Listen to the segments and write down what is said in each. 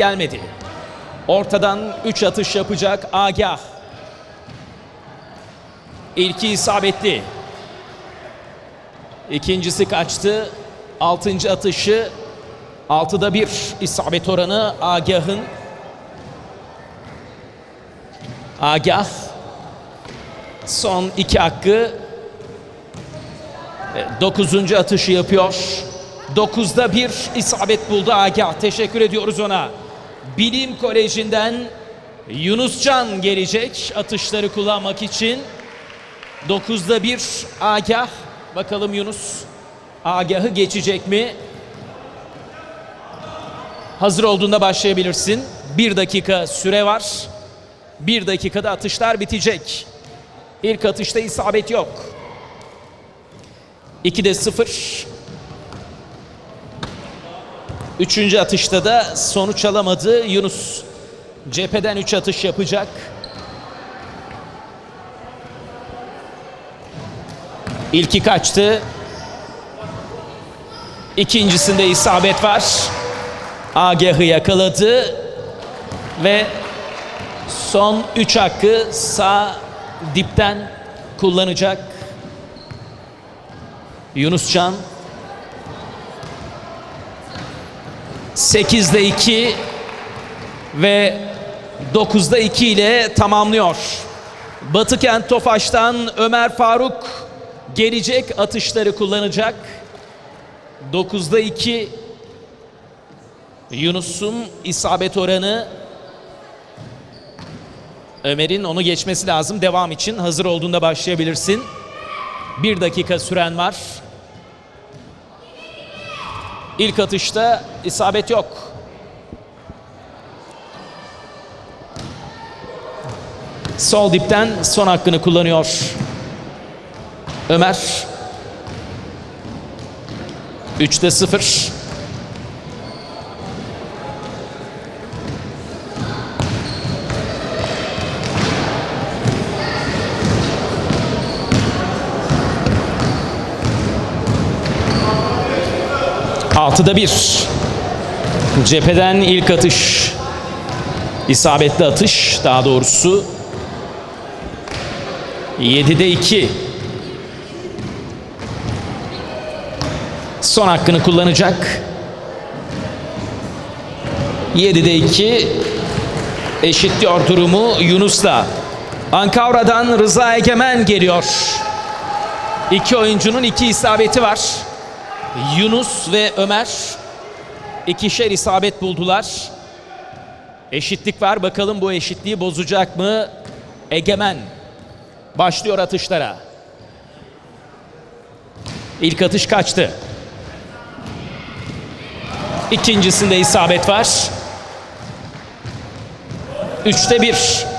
gelmedi. Ortadan 3 atış yapacak Agah. İlki isabetli. İkincisi kaçtı. Altıncı atışı 6'da 1 isabet oranı Agah'ın. Agah son iki hakkı dokuzuncu atışı yapıyor. Dokuzda bir isabet buldu Agah. Teşekkür ediyoruz ona. Bilim Koleji'nden Yunuscan gelecek atışları kullanmak için. Dokuzda bir Agah. Bakalım Yunus Agah'ı geçecek mi? Hazır olduğunda başlayabilirsin. Bir dakika süre var. Bir dakikada atışlar bitecek. İlk atışta isabet yok. 2'de 0. Üçüncü atışta da sonuç alamadı Yunus. Cepheden 3 atış yapacak. İlki kaçtı. İkincisinde isabet var. Agah'ı yakaladı ve son 3 hakkı sağ dipten kullanacak. Yunuscan 8'de 2 ve 9'da 2 ile tamamlıyor. Batıkent Tofaş'tan Ömer Faruk gelecek atışları kullanacak. 9'da 2 Yunus'un isabet oranı Ömer'in onu geçmesi lazım. Devam için hazır olduğunda başlayabilirsin. Bir dakika süren var. İlk atışta isabet yok. Sol dipten son hakkını kullanıyor. Ömer. 3'te 0. Altıda bir. Cepheden ilk atış. İsabetli atış daha doğrusu. 7'de 2. Son hakkını kullanacak. 7'de 2. Eşitliyor durumu Yunus'la. Ankavra'dan Rıza Egemen geliyor. İki oyuncunun iki isabeti var. Yunus ve Ömer ikişer isabet buldular. Eşitlik var. Bakalım bu eşitliği bozacak mı? Egemen başlıyor atışlara. İlk atış kaçtı. İkincisinde isabet var. Üçte bir.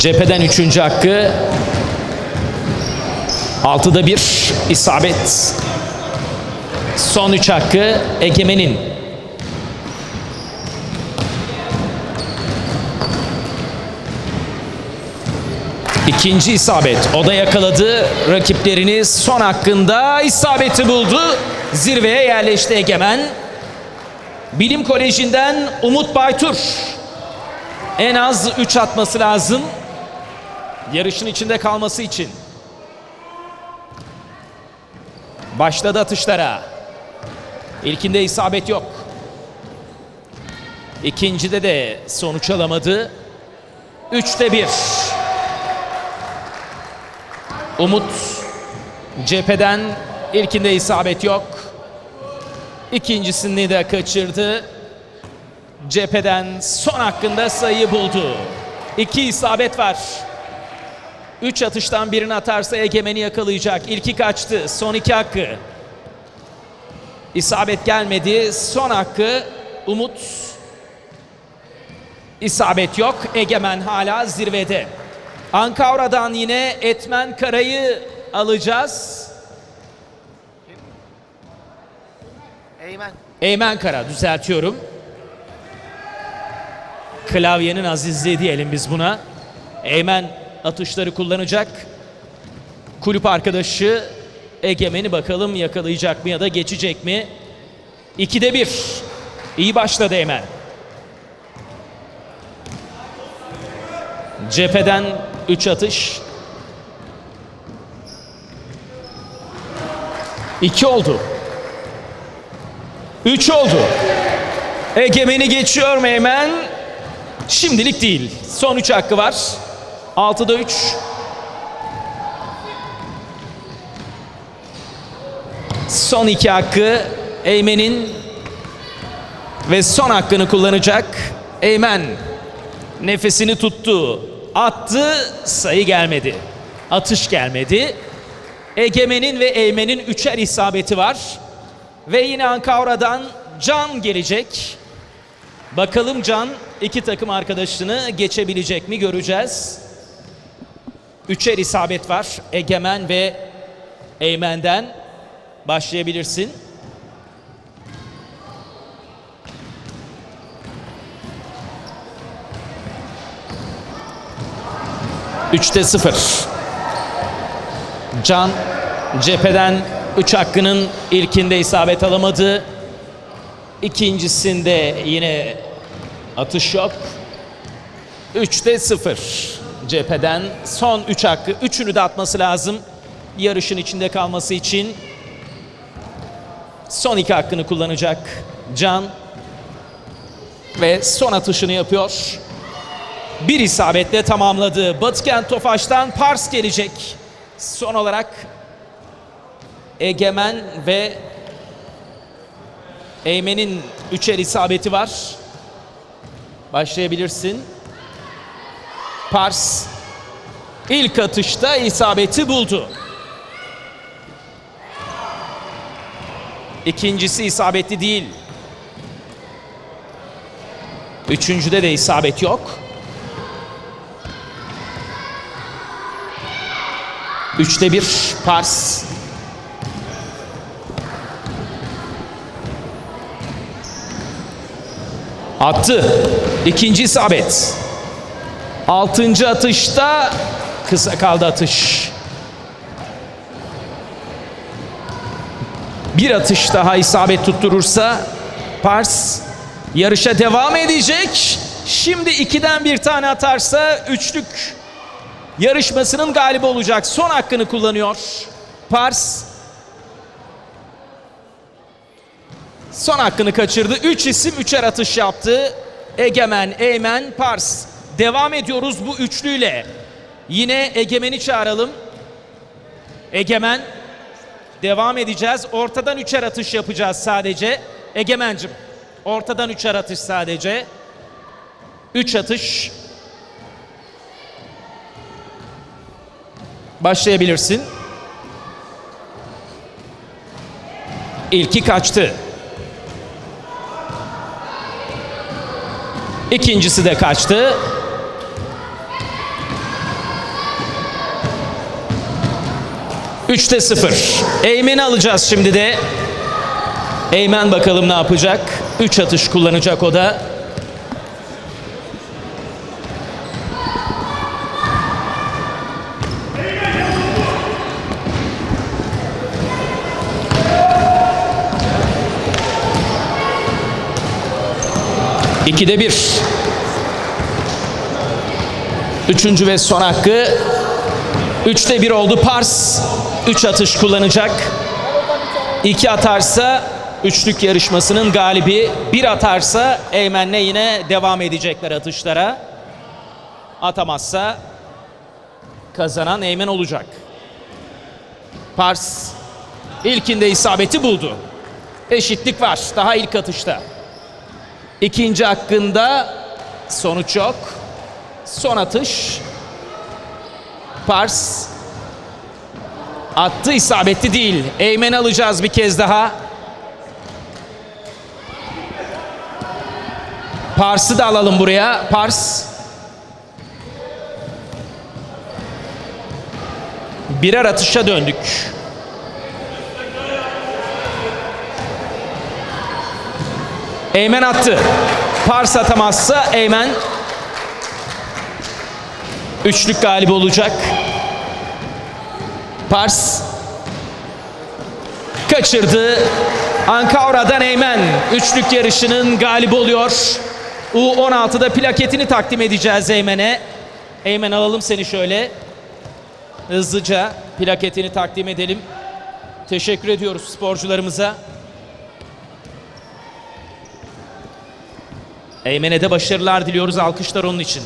Cepheden üçüncü hakkı. Altıda bir isabet. Son üç hakkı Egemen'in. İkinci isabet. O da yakaladı rakiplerini. Son hakkında isabeti buldu. Zirveye yerleşti Egemen. Bilim Koleji'nden Umut Baytur. En az 3 atması lazım. Yarışın içinde kalması için. Başladı atışlara. İlkinde isabet yok. İkincide de sonuç alamadı. Üçte bir. Umut cepheden ilkinde isabet yok. İkincisini de kaçırdı. Cepheden son hakkında sayı buldu. İki isabet var. Üç atıştan birini atarsa Egemen'i yakalayacak. İlki kaçtı. Son iki hakkı. İsabet gelmedi. Son hakkı Umut. İsabet yok. Egemen hala zirvede. Ankara'dan yine Etmen Kara'yı alacağız. Eymen. Eymen Kara düzeltiyorum. Klavyenin azizliği diyelim biz buna. Eymen atışları kullanacak. Kulüp arkadaşı Egemen'i bakalım yakalayacak mı ya da geçecek mi? 2'de 1. İyi başladı Eymen. Cepheden 3 atış. 2 oldu. 3 oldu. Egemen'i geçiyor mu Eymen? Şimdilik değil. Son 3 hakkı var. 6'da 3. Son iki hakkı Eymen'in ve son hakkını kullanacak. Eymen nefesini tuttu. Attı, sayı gelmedi. Atış gelmedi. Egemen'in ve Eymen'in üçer isabeti var. Ve yine Ankavra'dan Can gelecek. Bakalım Can iki takım arkadaşını geçebilecek mi göreceğiz. Üçer isabet var Egemen ve Eymen'den. Başlayabilirsin. Üçte sıfır. Can cepheden 3 hakkının ilkinde isabet alamadı. İkincisinde yine atış yok. 3'te 0 cepheden son 3 hakkı. Üçünü de atması lazım. Yarışın içinde kalması için. Son iki hakkını kullanacak Can. Ve son atışını yapıyor. Bir isabetle tamamladı. Batıkent Tofaş'tan Pars gelecek. Son olarak Egemen ve Eymen'in üçer isabeti var. Başlayabilirsin. Pars ilk atışta isabeti buldu. İkincisi isabetli değil. Üçüncüde de isabet yok. Üçte bir Pars. Attı. İkinci isabet. Altıncı atışta kısa kaldı atış. Bir atış daha isabet tutturursa Pars yarışa devam edecek. Şimdi ikiden bir tane atarsa üçlük yarışmasının galibi olacak. Son hakkını kullanıyor. Pars son hakkını kaçırdı. Üç isim üçer atış yaptı. Egemen, Eymen, Pars. Devam ediyoruz bu üçlüyle. Yine Egemen'i çağıralım. Egemen. Devam edeceğiz. Ortadan üçer atış yapacağız sadece. Egemen'cim. Ortadan üçer atış sadece. Üç atış. Başlayabilirsin. İlki kaçtı. İkincisi de kaçtı. Üçte sıfır. Eymen'i alacağız şimdi de. Eymen bakalım ne yapacak. Üç atış kullanacak o da. İkide bir. Üçüncü ve son hakkı. Üçte bir oldu Pars. Üç atış kullanacak. İki atarsa üçlük yarışmasının galibi. Bir atarsa Eymen'le yine devam edecekler atışlara. Atamazsa kazanan Eymen olacak. Pars ilkinde isabeti buldu. Eşitlik var daha ilk atışta. İkinci hakkında sonuç yok. Son atış. Pars attı isabetli değil. Eymen alacağız bir kez daha. Pars'ı da alalım buraya. Pars. Birer atışa döndük. Eymen attı. Pars atamazsa Eymen Üçlük galibi olacak. Pars kaçırdı. Ankaura'dan Eymen üçlük yarışının galibi oluyor. U16'da plaketini takdim edeceğiz Eymen'e. Eymen alalım seni şöyle. Hızlıca plaketini takdim edelim. Teşekkür ediyoruz sporcularımıza. Eymen'e de başarılar diliyoruz. Alkışlar onun için.